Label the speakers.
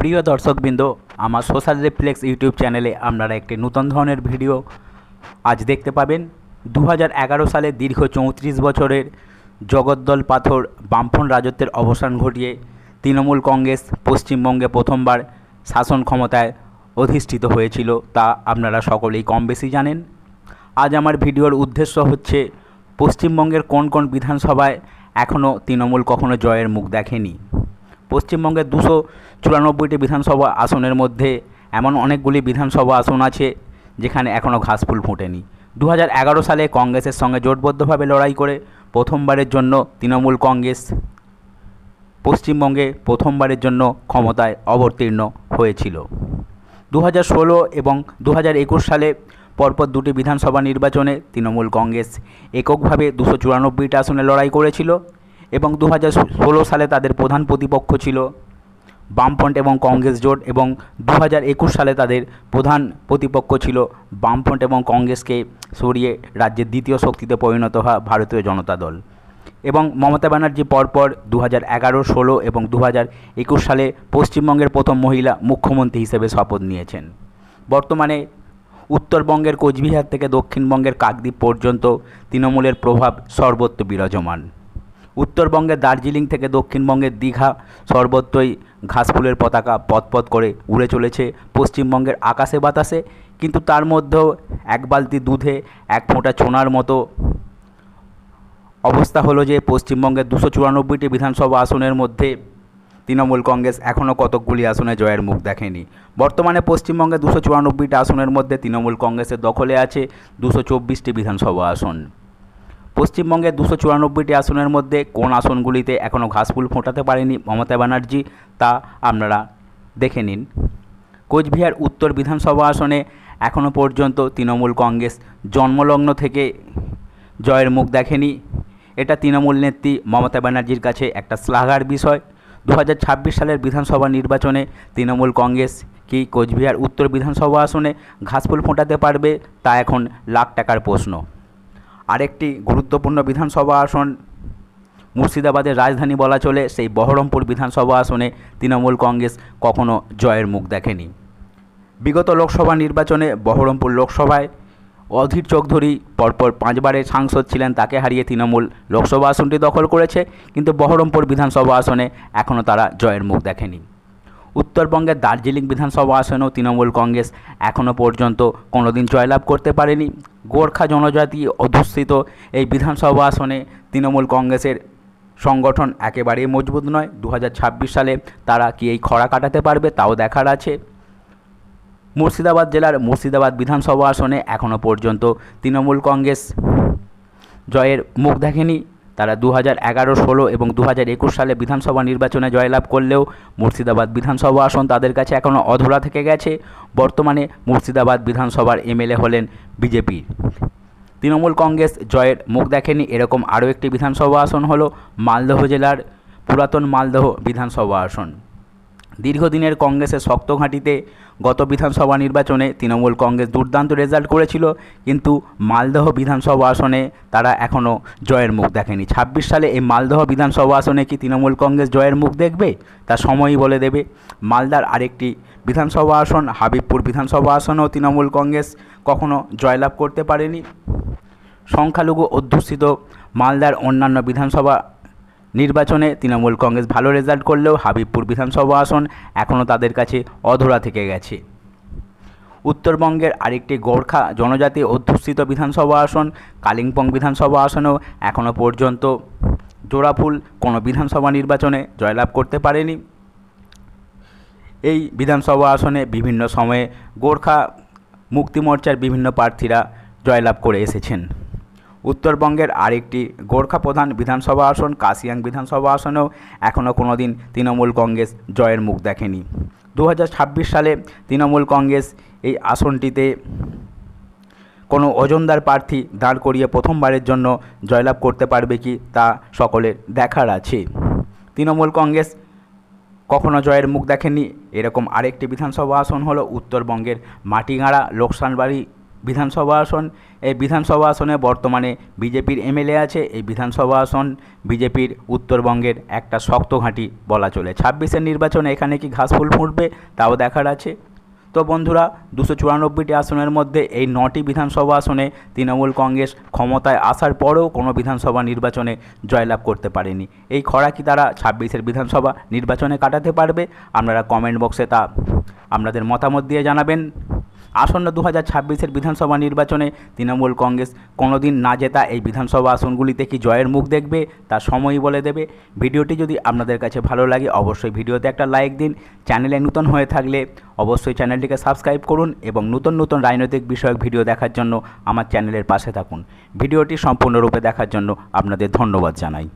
Speaker 1: প্রিয় দর্শকবৃন্দ, আমার সোশ্যাল রিফ্লেক্স ইউটিউব চ্যানেলে আপনারা একটি নতুন ধরনের ভিডিও আজ দেখতে পাবেন। দু সালে দীর্ঘ চৌত্রিশ বছরের জগদ্দল পাথর বামফ্রন্ট রাজত্বের অবসান ঘটিয়ে তৃণমূল কংগ্রেস পশ্চিমবঙ্গে প্রথমবার শাসন ক্ষমতায় অধিষ্ঠিত হয়েছিল তা আপনারা সকলেই কম বেশি জানেন। আজ আমার ভিডিওর উদ্দেশ্য হচ্ছে, পশ্চিমবঙ্গের কোন কোন বিধানসভায় এখনও তৃণমূল কখনো জয়ের মুখ দেখেনি। পশ্চিমবঙ্গের দুশো চুরানব্বইটি বিধানসভা আসনের মধ্যে এমন অনেকগুলি বিধানসভা আসন আছে যেখানে এখনও ঘাসফুল ফোটেনি। দু সালে কংগ্রেসের সঙ্গে জোটবদ্ধভাবে লড়াই করে প্রথমবারের জন্য তৃণমূল কংগ্রেস পশ্চিমবঙ্গে প্রথমবারের জন্য ক্ষমতায় অবতীর্ণ হয়েছিল। দু হাজার ষোলো এবং দু হাজার একুশ সালে পরপর দুটি বিধানসভা নির্বাচনে তৃণমূল কংগ্রেস এককভাবে দুশো চুরানব্বইটা আসনে লড়াই করেছিল। এবং দু হাজার ষোলো সালে তাদের প্রধান প্রতিপক্ষ ছিল বামফ্রন্ট এবং কংগ্রেস জোট এবং দু হাজার একুশ সালে তাদের প্রধান প্রতিপক্ষ ছিল বামফ্রন্ট এবং কংগ্রেসকে সরিয়ে রাজ্যের দ্বিতীয় শক্তিতে পরিণত হওয়া ভারতীয় জনতা দল। এবং মমতা ব্যানার্জি পরপর দু হাজার এগারো ষোলো এবং দু হাজার একুশ সালে পশ্চিমবঙ্গের প্রথম মহিলা মুখ্যমন্ত্রী হিসেবে শপথ নিয়েছেন। বর্তমানে উত্তরবঙ্গের কোচবিহার থেকে দক্ষিণবঙ্গের কাকদ্বীপ পর্যন্ত তৃণমূলের প্রভাব সর্বত্র বিরাজমান। উত্তরবঙ্গের দার্জিলিং থেকে দক্ষিণবঙ্গের দীঘা সর্বত্রই ঘাসফুলের পতাকা পথপথ করে উড়ে চলেছে পশ্চিমবঙ্গের আকাশে বাতাসে। কিন্তু তার মধ্যেও এক বালতি দুধে এক ফোঁটা ছোনার মতো অবস্থা হলো যে পশ্চিমবঙ্গের দুশো চুরানব্বইটি বিধানসভা আসনের মধ্যে তৃণমূল কংগ্রেস এখনও কতকগুলি আসনে জয়ের মুখ দেখেনি। বর্তমানে পশ্চিমবঙ্গে দুশো চুরানব্বইটি আসনের মধ্যে তৃণমূল কংগ্রেসের দখলে আছে দুশো চব্বিশটি বিধানসভা আসন। পশ্চিমবঙ্গের দুশো চুরানব্বইটি আসনের মধ্যে কোন আসনগুলিতে এখনও ঘাসফুল ফোটাতে পারেনি মমতা ব্যানার্জি, তা আপনারা দেখে নিন। কোচবিহার উত্তর বিধানসভা আসনে এখনও পর্যন্ত তৃণমূল কংগ্রেস জন্মলগ্ন থেকে জয়ের মুখ দেখেনি। এটা তৃণমূল নেত্রী মমতা ব্যানার্জির কাছে একটা শ্লাঘার বিষয়। দু হাজার ছাব্বিশ সালের বিধানসভা নির্বাচনে তৃণমূল কংগ্রেস কি কোচবিহার উত্তর বিধানসভা আসনে ঘাসফুল ফোটাতে পারবে, তা এখন লাখ টাকার প্রশ্ন। আরেকটি গুরুত্বপূর্ণ বিধানসভা আসন, মুর্শিদাবাদের রাজধানী বলা চলে, সেই বহরমপুর বিধানসভা আসনে তৃণমূল কংগ্রেস কখনো জয়ের মুখ দেখেনি। বিগত লোকসভা নির্বাচনে বহরমপুর লোকসভায় অধীর চৌধুরী পরপর পাঁচবারের সাংসদ ছিলেন, তাকে হারিয়ে তৃণমূল লোকসভা আসনটি দখল করেছে, কিন্তু বহরমপুর বিধানসভা আসনে এখনও তারা জয়ের মুখ দেখেনি। উত্তরবঙ্গের দার্জিলিং বিধানসভা আসনেও তৃণমূল কংগ্রেস এখনও পর্যন্ত কোনোদিন জয়লাভ করতে পারেনি। গোর্খা জনজাতি অধ্যুষিত এই বিধানসভা আসনে তৃণমূল কংগ্রেসের সংগঠন একেবারেই মজবুত নয়। দু সালে তারা কি এই খরা কাটাতে পারবে তাও দেখার আছে। মুর্শিদাবাদ জেলার মুর্শিদাবাদ বিধানসভা আসনে এখনও পর্যন্ত তৃণমূল কংগ্রেস জয়ের মুখ দেখেনি। তারা দু হাজার এগারো, ষোলো এবং দু হাজার একুশ সালে বিধানসভা নির্বাচনে জয়লাভ করলেও মুর্শিদাবাদ বিধানসভা আসন তাদের কাছে এখনও অধরা থেকে গেছে। বর্তমানে মুর্শিদাবাদ বিধানসভার এমএলএ হলেন বিজেপির তৃণমূল কংগ্রেস জয়ের মুখ দেখেনি, এরকম আরও একটি বিধানসভা আসন হল মালদহ জেলার পুরাতন মালদহ বিধানসভা আসন। দীর্ঘদিনের কংগ্রেসের শক্ত ঘাঁটিতে গত বিধানসভা নির্বাচনে তৃণমূল কংগ্রেস দুর্দান্ত রেজাল্ট করেছিল, কিন্তু মালদহ বিধানসভা আসনে তারা এখনও জয়ের মুখ দেখেনি। ছাব্বিশ সালে এই মালদহ বিধানসভা আসনে কি তৃণমূল কংগ্রেস জয়ের মুখ দেখবে? তা সময়ই বলে দেবে। মালদার আরেকটি বিধানসভা আসন, হাবিবপুর বিধানসভা আসনেও তৃণমূল কংগ্রেস কখনো জয়লাভ করতে পারেনি। সংখ্যালঘু অধ্যুষিত মালদার অন্যান্য বিধানসভা নির্বাচনে তৃণমূল কংগ্রেস ভালো রেজাল্ট করলেও হাবিবপুর বিধানসভা আসন এখনও তাদের কাছে অধরা থেকে গেছে। উত্তরবঙ্গের আরেকটি গোর্খা জনজাতি অধ্যুষিত বিধানসভা আসন কালিম্পং বিধানসভা আসনেও এখনও পর্যন্ত জোড়াফুল কোনো বিধানসভা নির্বাচনে জয়লাভ করতে পারেনি। এই বিধানসভা আসনে বিভিন্ন সময়ে গোর্খা মুক্তি মোর্চার বিভিন্ন প্রার্থীরা জয়লাভ করে এসেছেন। উত্তরবঙ্গের আরেকটি গোর্খা প্রধান বিধানসভা আসন, কাশিয়াং বিধানসভা আসনেও এখনও কোনো দিন তৃণমূল কংগ্রেস জয়ের মুখ দেখেনি। দু হাজার ছাব্বিশ সালে তৃণমূল কংগ্রেস এই আসনটিতে কোনো ওজনদার প্রার্থী দাঁড় করিয়ে প্রথমবারের জন্য জয়লাভ করতে পারবে কি তা সকলের দেখার আছে। তৃণমূল কংগ্রেস কখনো জয়ের মুখ দেখেনি। এরকম আরেকটি বিধানসভা আসন হলো উত্তরবঙ্গের মাটিগাঁড়া, লোকসানবাড়ি বিধানসভা আসন, এই বিধানসভা আসনে বর্তমানে বিজেপির এমএলএ আছে, এই বিধানসভা আসন বিজেপির উত্তরবঙ্গের একটা শক্ত ঘাঁটি বলা চলে। ছাব্বিশের নির্বাচনে এখানে কি ঘাসফুল ফুটবে তাও দেখার আছে। তো বন্ধুরা, দুশো চুরানব্বইটি আসনের মধ্যে এই নটি বিধানসভা আসনে তৃণমূল কংগ্রেস ক্ষমতায় আসার পরেও কোনো বিধানসভা নির্বাচনে জয়লাভ করতে পারেনি। এই খরা কি তারা ছাব্বিশের বিধানসভা নির্বাচনে কাটাতে পারবে? আপনারা কমেন্ট বক্সে তা আপনাদের মতামত দিয়ে জানাবেন। আসন্ন দু হাজার ছাব্বিশের বিধানসভা নির্বাচনে তৃণমূল কংগ্রেস কোনোদিন না জেতা এই বিধানসভা আসনগুলিতে কি জয়ের মুখ দেখবে তা সময়ই বলে দেবে। ভিডিওটি যদি আপনাদের কাছে ভালো লাগে, অবশ্যই ভিডিওতে একটা লাইক দিন। চ্যানেলে নতুন হয়ে থাকলে অবশ্যই চ্যানেলটিকে সাবস্ক্রাইব করুন এবং নতুন নতুন রাজনৈতিক বিষয়ক ভিডিও দেখার জন্য আমার চ্যানেলের পাশে থাকুন। ভিডিওটি সম্পূর্ণরূপে দেখার জন্য আপনাদের ধন্যবাদ জানাই।